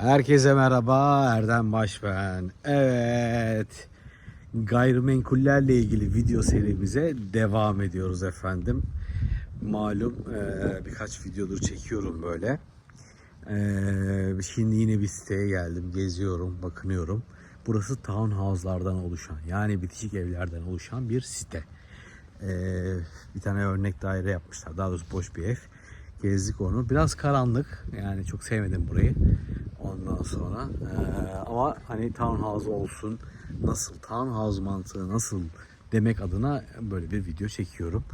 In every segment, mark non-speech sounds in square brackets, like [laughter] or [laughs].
Herkese merhaba, Erdem Baş ben. Evet, gayrimenkullerle ilgili video serimize devam ediyoruz efendim. Malum eee, birkaç videodur çekiyorum böyle. Eee, şimdi yine bir siteye geldim, geziyorum, bakınıyorum. Burası townhouse'lardan oluşan, yani bitişik evlerden oluşan bir site. Eee, bir tane örnek daire yapmışlar, daha doğrusu boş bir ev. Gezdik onu. Biraz karanlık, yani çok sevmedim burayı. Ondan sonra eee, ama hani townhouse olsun nasıl townhouse mantığı nasıl demek adına böyle bir video çekiyorum.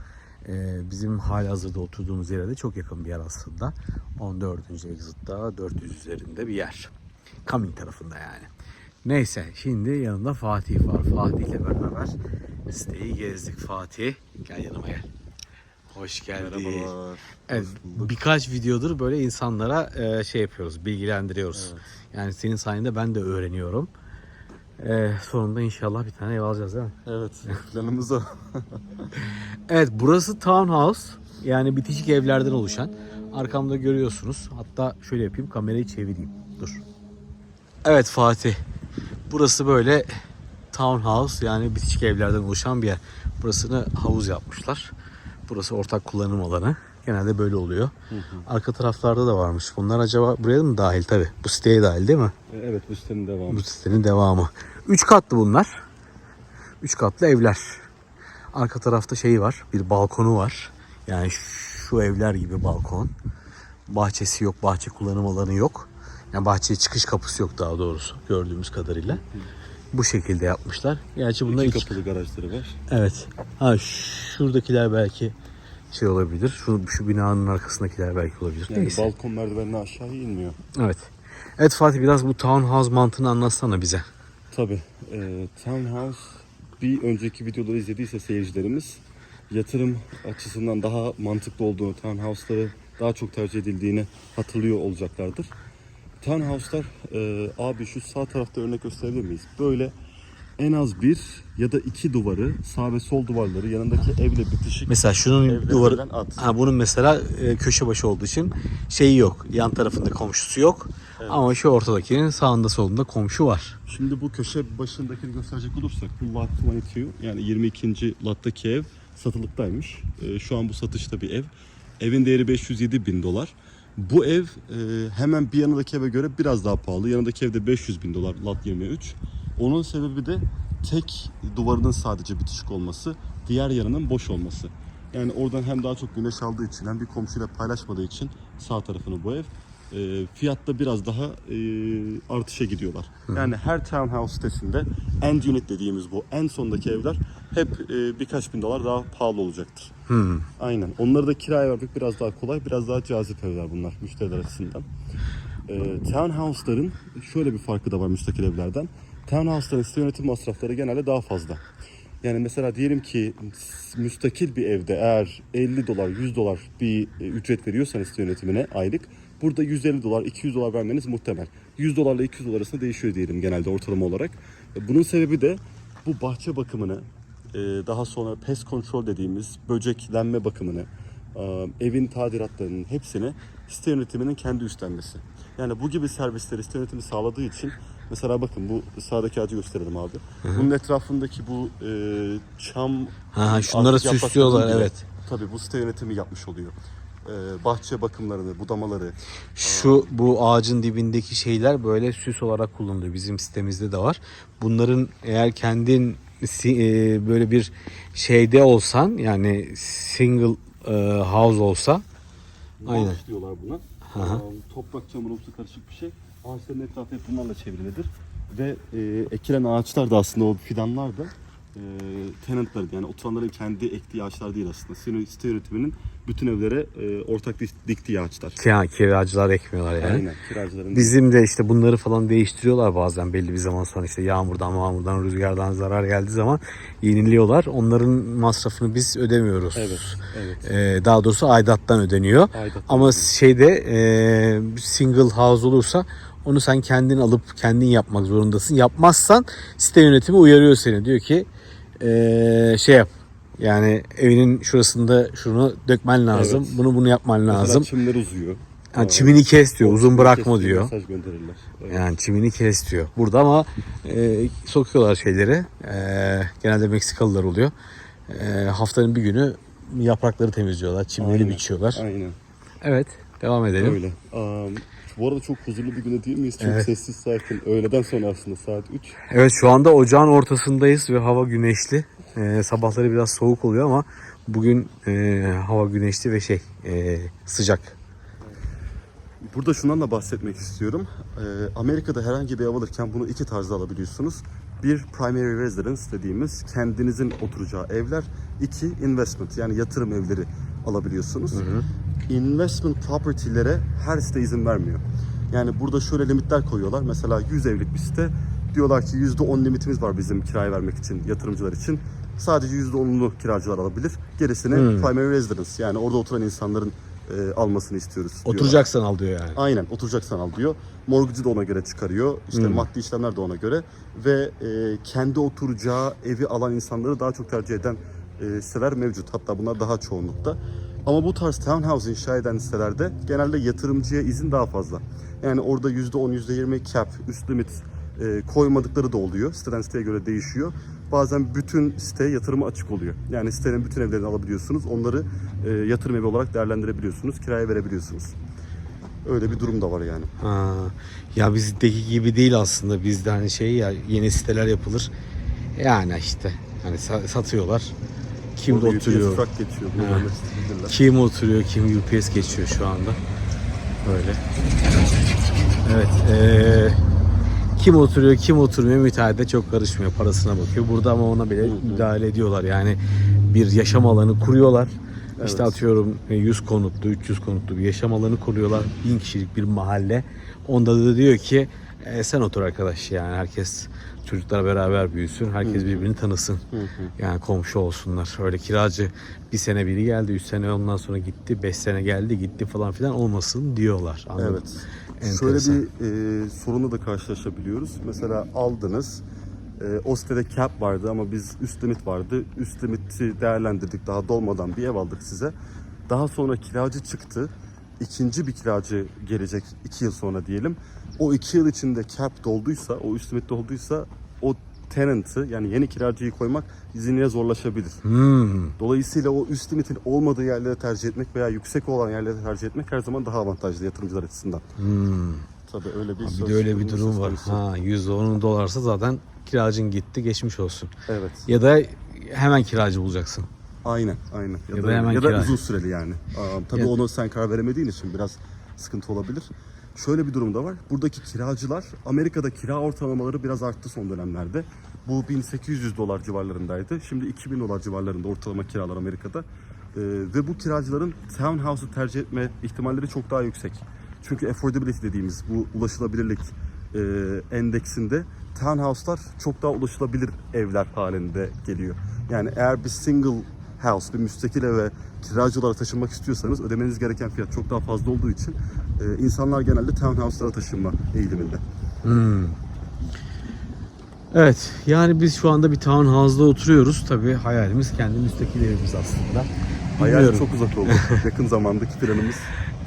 Eee, bizim hali hazırda oturduğumuz yere de çok yakın bir yer aslında. 14. exit'ta 400 üzerinde bir yer. Coming tarafında yani. Neyse şimdi yanında Fatih var. Fatih ile beraber siteyi gezdik. Fatih gel yanıma gel. Hoş geldin. Merhabalar. Evet, birkaç videodur böyle insanlara e, şey yapıyoruz, bilgilendiriyoruz. Yani senin sayende ben de öğreniyorum. E, sonunda inşallah bir tane ev alacağız değil mi? Evet, [laughs] planımız o. Evet, burası townhouse. Yani bitişik evlerden oluşan. Arkamda görüyorsunuz. Hatta şöyle yapayım, kamerayı çevireyim. Dur. Evet Fatih. Burası böyle townhouse yani bitişik evlerden oluşan bir yer. Burasını havuz yapmışlar. Burası ortak kullanım alanı. Genelde böyle oluyor. Arka taraflarda da varmış. Bunlar acaba buraya mı dahil tabi? Bu siteye dahil değil mi? evet, bu sitenin devamı. Bu sitenin devamı. Üç katlı bunlar. Üç katlı evler. Arka tarafta şey var. Bir balkonu var. Yani şu evler gibi balkon. Bahçesi yok. Bahçe kullanım alanı yok. Yani bahçeye çıkış kapısı yok daha doğrusu. Gördüğümüz kadarıyla. Bu şekilde yapmışlar. Gerçi bunlar İki kapılı garajları var. Evet. Ha şuradakiler belki şey olabilir. Şu, şu binanın arkasındakiler belki olabilir. Yani Neyse. balkon merdivenine aşağı inmiyor. Evet. Evet Fatih biraz bu townhouse mantığını anlatsana bize. Tabii. E, Townhouse bir önceki videoları izlediyse seyircilerimiz yatırım açısından daha mantıklı olduğunu, townhouse'ları daha çok tercih edildiğini hatırlıyor olacaklardır. Townhouse'lar e, abi şu sağ tarafta örnek gösterebilir miyiz? Böyle en az bir ya da iki duvarı, sağ ve sol duvarları yanındaki evle bitişik Mesela şunun duvarı at. ha bunun mesela e, köşe başı olduğu için şeyi yok. Yan tarafında komşusu yok. Ama şu ortadakinin sağında solunda komşu var. Şimdi bu köşe başındakini gösterecek olursak bu lot 22 yani 22. lottaki ev satılıktaymış. Ee, şu an bu satışta bir ev. Evin değeri 507 bin dolar. Bu ev e, hemen bir yanındaki eve göre biraz daha pahalı. Yanındaki evde 500 bin dolar lot 23. Onun sebebi de tek duvarının sadece bitişik olması, diğer yanının boş olması. Yani oradan hem daha çok güneş aldığı için hem bir komşuyla paylaşmadığı için sağ tarafını bu ev e, fiyatta biraz daha e, artışa gidiyorlar. Yani her townhouse sitesinde end unit dediğimiz bu en sondaki evler hep e, birkaç bin dolar daha pahalı olacaktır. Aynen. Onları da kiraya vermek biraz daha kolay, biraz daha cazip evler bunlar müşteriler açısından. E, townhouse'ların şöyle bir farkı da var müstakil evlerden. Townhouse'ların site yönetim masrafları genelde daha fazla. Yani mesela diyelim ki müstakil bir evde eğer 50 dolar 100 dolar bir e, ücret veriyorsanız yönetimine aylık burada 150 dolar 200 dolar vermeniz muhtemel. 100 dolarla 200 dolar arasında değişiyor diyelim genelde ortalama olarak. E, Bunun sebebi de bu bahçe bakımını e, daha sonra pest control dediğimiz böceklenme bakımını e, evin tadilatlarının hepsini site yönetiminin kendi üstlenmesi. Yani bu gibi servisleri site yönetimi sağladığı için mesela bakın bu sağdaki ağacı gösterelim abi. Bunun etrafındaki bu e, çam Ha, yaprakları süslüyorlar, evet. Tabii bu site yönetimi yapmış oluyor. E, bahçe bakımlarını, budamaları. Şu bu ağacın dibindeki şeyler böyle süs olarak kullanılıyor. Bizim sitemizde de var. Bunların eğer kendin e, böyle bir şeyde olsan yani single e, house olsa Aynen. Mulch diyorlar buna. hı. E, toprak çamurumsu karışık bir şey. Ağaçların etrafı hep bunlarla çevrilidir. Ve e, ekilen ağaçlar da aslında o fidanlar da e, tenantları yani oturanların kendi ektiği ağaçlar değil aslında. Site, site yönetiminin bütün evlere e, ortak dik- diktiği ağaçlar. ya, kiracılar ekmiyorlar yani. Aynen. Kiracıların Bizim de işte bunları falan değiştiriyorlar bazen belli bir zaman sonra işte yağmurdan, mağmurdan, rüzgardan zarar geldiği zaman yeniliyorlar. Onların masrafını biz ödemiyoruz. Evet, evet. Ee, daha doğrusu aidattan ödeniyor. Aidattan Ama ödeniyor. şeyde e, single house olursa onu sen kendin alıp kendin yapmak zorundasın. Yapmazsan site yönetimi uyarıyor seni. Diyor ki e, şey yap. Yani evinin şurasında şunu dökmen lazım. Evet. Bunu bunu yapman Mesela lazım. çimler uzuyor. Yani çimini kes diyor, uzun bırakma diyor. Mesaj gönderirler. Evet. Yani çimini kes diyor. Burada ama e, sokuyorlar şeyleri. E, genelde Meksikalılar oluyor. E, haftanın bir günü yaprakları temizliyorlar, çimleri Aynen. biçiyorlar. Aynen. Evet, devam edelim. Öyle. Am, bu arada çok huzurlu bir güne değil miyiz? Çok Evet. sessiz sakin. Öğleden sonra aslında saat 3. Evet şu anda ocağın ortasındayız ve hava güneşli. Ee, sabahları biraz soğuk oluyor ama bugün e, hava güneşli ve şey e, sıcak. Burada şundan da bahsetmek istiyorum. Ee, Amerika'da herhangi bir ev alırken bunu iki tarzda alabiliyorsunuz. Bir primary residence dediğimiz kendinizin oturacağı evler. İki investment yani yatırım evleri alabiliyorsunuz. Investment property'lere her site izin vermiyor. Yani burada şöyle limitler koyuyorlar. Mesela 100 evlik bir site. Diyorlar ki %10 limitimiz var bizim kiraya vermek için, yatırımcılar için. Sadece %10'unu kiracılar alabilir. Gerisini primary residence yani orada oturan insanların e, almasını istiyoruz. diyorlar. Oturacaksan al diyor yani. Aynen oturacaksan al diyor. Mortgage'ı da ona göre çıkarıyor. İşte maddi işlemler de ona göre. Ve e, kendi oturacağı evi alan insanları daha çok tercih eden e, siteler mevcut. Hatta bunlar daha çoğunlukta. Ama bu tarz townhouse inşa eden sitelerde genelde yatırımcıya izin daha fazla. Yani orada %10, %20 cap, üst limit e, koymadıkları da oluyor. Siteden siteye göre değişiyor. Bazen bütün site yatırıma açık oluyor. Yani sitenin bütün evlerini alabiliyorsunuz. Onları e, yatırım evi olarak değerlendirebiliyorsunuz. Kiraya verebiliyorsunuz. Öyle bir durum da var yani. Ha, ya bizdeki gibi değil aslında. Bizde hani şey ya yeni siteler yapılır. Yani işte hani sa- satıyorlar. Kim de Orada oturuyor? UPS truck geçiyor. Kim oturuyor, kim UPS geçiyor şu anda. Böyle. Evet. eee, kim oturuyor, kim oturmuyor müteahhide çok karışmıyor. Parasına bakıyor. Burada ama ona bile müdahale ediyorlar. Yani bir yaşam alanı kuruyorlar. İşte Evet. atıyorum e, 100 konutlu, 300 konutlu bir yaşam alanı kuruyorlar. 1000 kişilik bir mahalle. Onda da diyor ki "E, sen otur arkadaş yani herkes çocuklar beraber büyüsün. Herkes birbirini tanısın. Yani komşu olsunlar. Öyle kiracı bir sene biri geldi, 3 sene ondan sonra gitti, 5 sene geldi gitti falan filan olmasın diyorlar. Anladın Evet. mı? Şöyle Enteresan. bir e, sorunla da karşılaşabiliyoruz. Mesela aldınız. E, o sitede cap vardı ama biz üst limit vardı. Üst limiti değerlendirdik. Daha dolmadan bir ev aldık size. Daha sonra kiracı çıktı. İkinci bir kiracı gelecek iki yıl sonra diyelim. O iki yıl içinde cap dolduysa, o üst limit dolduysa o tenant'ı yani yeni kiracıyı koymak izinliğe zorlaşabilir. Hmm. Dolayısıyla o üst limitin olmadığı yerleri tercih etmek veya yüksek olan yerleri tercih etmek her zaman daha avantajlı yatırımcılar açısından. Hmm. Tabii öyle bir, Bir söz de öyle bir durum var. konusu. Ha, %10'un dolarsa zaten kiracın gitti, geçmiş olsun. Evet. Ya da hemen kiracı bulacaksın. Aynen, aynen. Ya, Ya da, da hemen ya da uzun süreli yani. Aa, tabii Ya- onu sen karar veremediğin için biraz sıkıntı olabilir. Şöyle bir durum da var. Buradaki kiracılar Amerika'da kira ortalamaları biraz arttı son dönemlerde. Bu 1800 dolar civarlarındaydı. Şimdi 2000 dolar civarlarında ortalama kiralar Amerika'da. Ee, ve bu kiracıların townhouse'u tercih etme ihtimalleri çok daha yüksek. Çünkü affordability dediğimiz bu ulaşılabilirlik e, endeksinde townhouse'lar çok daha ulaşılabilir evler halinde geliyor. Yani eğer bir single house, bir müstakil eve kiracı taşınmak istiyorsanız ödemeniz gereken fiyat çok daha fazla olduğu için e, insanlar genelde townhouse'lara taşınma eğiliminde. Evet yani biz şu anda bir townhouse'da oturuyoruz. Tabii hayalimiz kendi müstakil evimiz aslında. Hayal çok uzak oldu. [laughs] Yakın zamandaki planımız.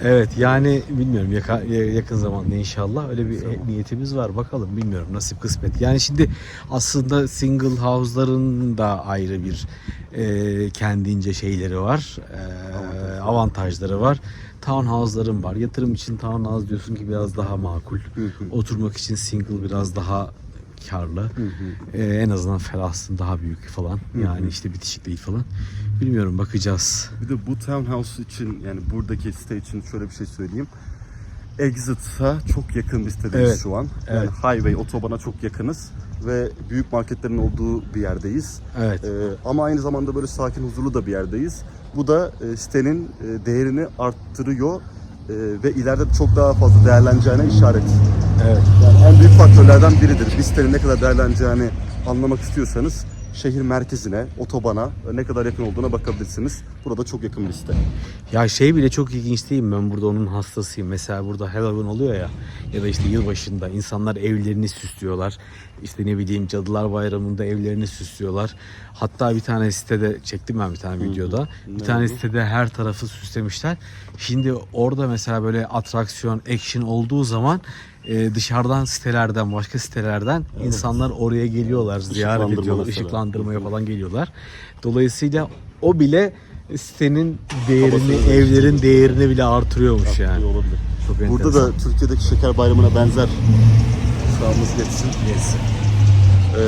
Evet yani bilmiyorum yaka- ya- yakın zamanda inşallah öyle bir niyetimiz var bakalım bilmiyorum nasip kısmet. Yani şimdi aslında single house'ların da ayrı bir e, kendince şeyleri var. E, avantajları var. Townhouse'ların var. Yatırım için townhouse diyorsun ki biraz daha makul. Oturmak için single biraz daha karlı. E, en azından ferahsın daha büyük falan. Yani işte bitişik değil falan. Bilmiyorum bakacağız. Bir de bu townhouse için yani buradaki site için şöyle bir şey söyleyeyim. Exit'a çok yakın bir sitedeyiz Evet, şu an. Yani evet. highway, otobana çok yakınız ve büyük marketlerin olduğu bir yerdeyiz. Evet. Ee, ama aynı zamanda böyle sakin, huzurlu da bir yerdeyiz. Bu da e, sitenin e, değerini arttırıyor e, ve ileride çok daha fazla değerleneceğine işaret. Evet. Yani en büyük faktörlerden biridir. Bir sitenin ne kadar değerleneceğini anlamak istiyorsanız şehir merkezine, otobana ne kadar yakın olduğuna bakabilirsiniz. Burada çok yakın bir site. Ya şey bile çok ilginç değil mi? Ben burada onun hastasıyım. Mesela burada Halloween oluyor ya ya da işte yılbaşında insanlar evlerini süslüyorlar. İşte ne bileyim Cadılar Bayramı'nda evlerini süslüyorlar. Hatta bir tane sitede çektim ben bir tane videoda. Bir Ne tane oldu? sitede her tarafı süslemişler. Şimdi orada mesela böyle atraksiyon, action olduğu zaman e, dışarıdan sitelerden, başka sitelerden insanlar oraya geliyorlar, ziyaret ediyorlar, mesela. ışıklandırmaya falan geliyorlar. Dolayısıyla o bile sitenin değerini, evlerin değerini bile artırıyormuş yani. Olabilir. Çok Burada enteresan. da Türkiye'deki şeker bayramına benzer sağımız geçsin. Yes. Ee,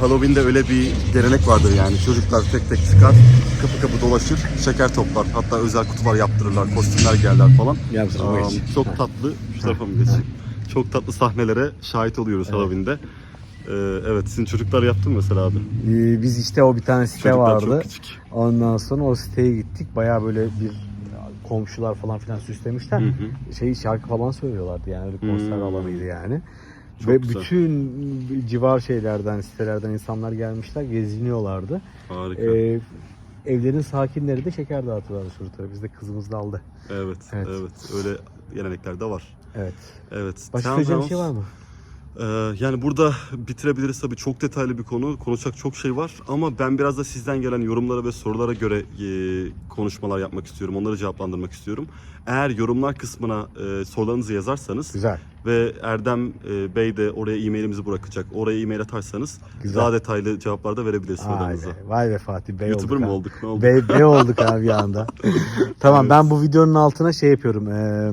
Halloween'de öyle bir gelenek vardır yani. Çocuklar tek tek çıkar, kapı kapı dolaşır, şeker toplar. Hatta özel kutular yaptırırlar, kostümler giyerler falan. Yaptırma Aa, için. çok tatlı, şu tarafa mı geçeyim? Çok tatlı sahnelere şahit oluyoruz Halloween'de. Ee, evet, sizin çocuklar yaptı mı mesela abi? Ee, biz işte o bir tane site Çocuklar vardı. çok küçük. Ondan sonra o siteye gittik. Bayağı böyle bir komşular falan filan süslemişler. Hı hı. Şey şarkı falan söylüyorlardı yani öyle konser Hmm. alanıydı yani. Çok Ve güzel. bütün civar şeylerden, sitelerden insanlar gelmişler, geziniyorlardı. Harika. Ee, evlerin sakinleri de şeker dağıtıyorlardı çocuklara. Biz de kızımız da aldı. evet, evet. evet, Öyle gelenekler de var. Evet. Evet. Başka söyleyeceğim şey var mı? Ee, yani burada bitirebiliriz tabii çok detaylı bir konu. Konuşacak çok şey var ama ben biraz da sizden gelen yorumlara ve sorulara göre e, konuşmalar yapmak istiyorum. Onları cevaplandırmak istiyorum. Eğer yorumlar kısmına e, sorularınızı yazarsanız Güzel. ve Erdem e, Bey de oraya e-mailimizi bırakacak. Oraya e-mail atarsanız Güzel. daha detaylı cevaplar da verebiliriz Vay be, vay be Fatih Bey YouTuber olduk olduk? Ne oldu? Bey, bey olduk abi bir anda. [laughs] tamam Evet. ben bu videonun altına şey yapıyorum. e,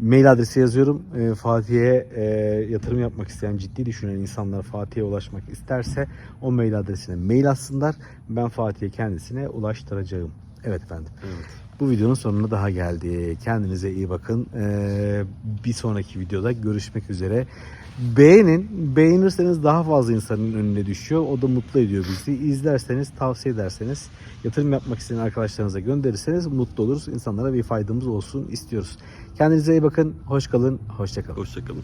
mail adresi yazıyorum. E, Fatih'e e, yatırım yapmak isteyen, ciddi düşünen insanlar Fatih'e ulaşmak isterse o mail adresine mail atsınlar. Ben Fatih'e kendisine ulaştıracağım. Evet efendim. Evet. Bu videonun sonuna daha geldi. Kendinize iyi bakın. E, bir sonraki videoda görüşmek üzere. Beğenin. Beğenirseniz daha fazla insanın önüne düşüyor. O da mutlu ediyor bizi. İzlerseniz, tavsiye ederseniz, yatırım yapmak isteyen arkadaşlarınıza gönderirseniz mutlu oluruz. İnsanlara bir faydamız olsun istiyoruz. Kendinize iyi bakın. Hoş kalın. Hoşça kalın. Hoşçakalın.